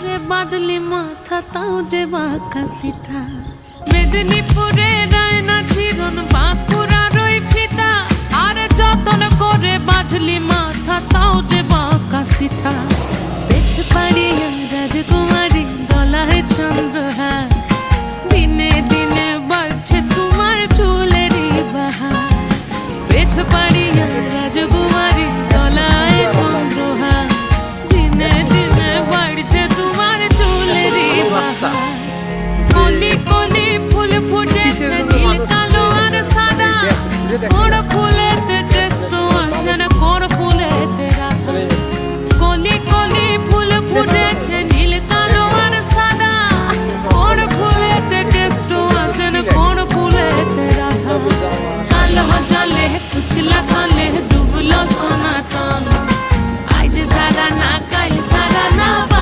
করে বাদলি মাথা, তাও যে বাঁকা মেদিনীপুরে রায়না চিরন বাঁকুড়ার ওই ফিতা আর যতন করে বাঁধলি মাথা, তাও যে বাঁকা সিধা। পেছ রাজকুমারী গলায় চন্দ্রহার। দিনে দিনে বাড়ছে তোমার চুলেরই বাহার। পেছ পাড়িয়া রাজকুমারী 有点